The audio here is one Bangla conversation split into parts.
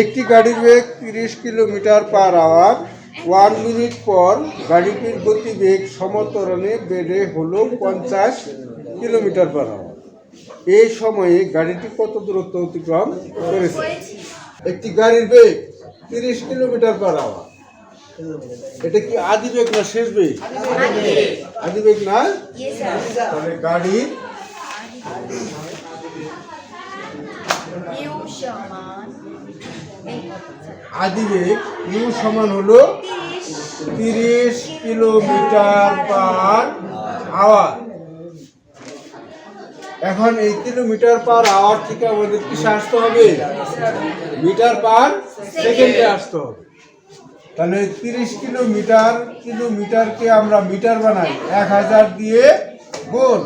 একটি গাড়ির বেগ তিরিশ kilometre per hour. One minute পর গাড়িটির গতিবেগ সমতরণে বেড়ে হলো পঞ্চাশ কিলোমিটার পার আওয়ার। এই সময়ে গাড়িটি কত দূরত্ব অতিক্রম করেছে? একটি গাড়ির বেগ তিরিশ কিলোমিটার পার আওয়ার। এটা কি আদি বেগ না শেষ বেগ? আদি বেগ না? তাহলে ইউ সমান আদি বেগ ইউ সমান হলো তিরিশ কিলোমিটার পার আওয়ার এখন এই কিলোমিটার পার আওয়ার থেকে আমাদের কিসে আসতে হবে? মিটার পার সেকেন্ডে আসতে হবে। তাহলে তিরিশ কিলোমিটার কিলোমিটারকে আমরা মিটার বানাই, এক হাজার দিয়ে গোল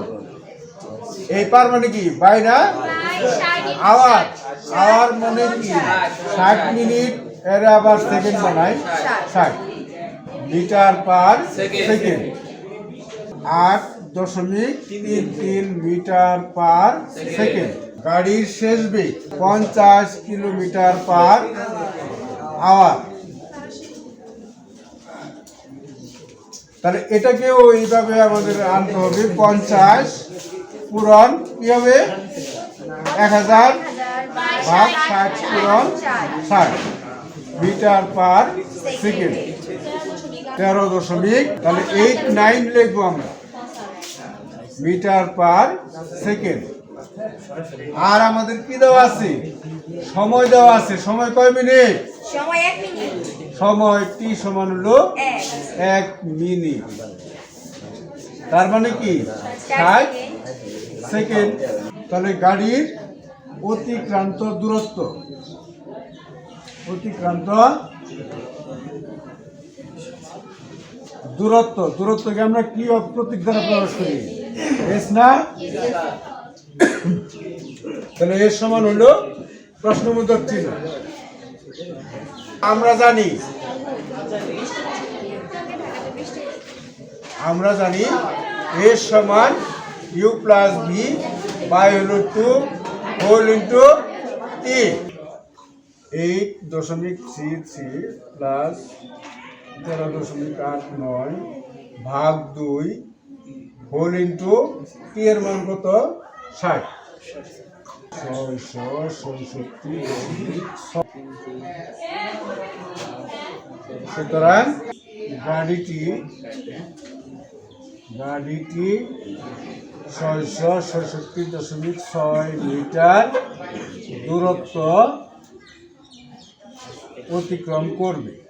এই পার মানে কি? বাই না আওয়ার আওয়ার মানে কি? ষাট মিনিট এর আবার সেকেন্ড বানাই ষাট। Metre per second. আট দশমিক তিন তিন মিটার পার সেকেন্ড। গাড়ির শেষ বেগ পঞ্চাশ কিলোমিটার পার আওয়ার। তাহলে এটাকেও এইভাবে আমাদের আনতে হবে। পঞ্চাশ পূরণ কি হবে? এক হাজার ভাগ ষাট পূরণ ষাট। Metre per second. তেরো দশমিক তাহলে এইট নাইন লিখব আমরা। Metre per second. আর আমাদের কি দেওয়া আছে? সময় দেওয়া আছে। সময় কয় মিনিট? সময় টি সমান হলো? এক। এক মিনিট। তার মানে কি? ষাট সেকেন্ড। তাহলে গাড়ির অতিক্রান্ত দূরত্ব। অতিক্রান্ত দূরত্ব, দূরত্বকে আমরা কি প্রতীক দ্বারা প্রকাশ করি? এস না? তাহলে এর সমান হলো প্রশ্নবোধক চিহ্ন। আমরা জানি। আমরা জানি এর সমান ইউ প্লাস ভি বাই হলো two whole into T eight দশমিক থ্রি থ্রি প্লাস তেরো দশমিক আট নয় ভাগ দুই হোল ইন্টু টি এর মান কত ষাট। সুতরাং গাড়িটি গাড়িটি ছয়শো ছয়ষট্টি দশমিক ছয় মিটার দূরত্ব অতিক্রম করবে।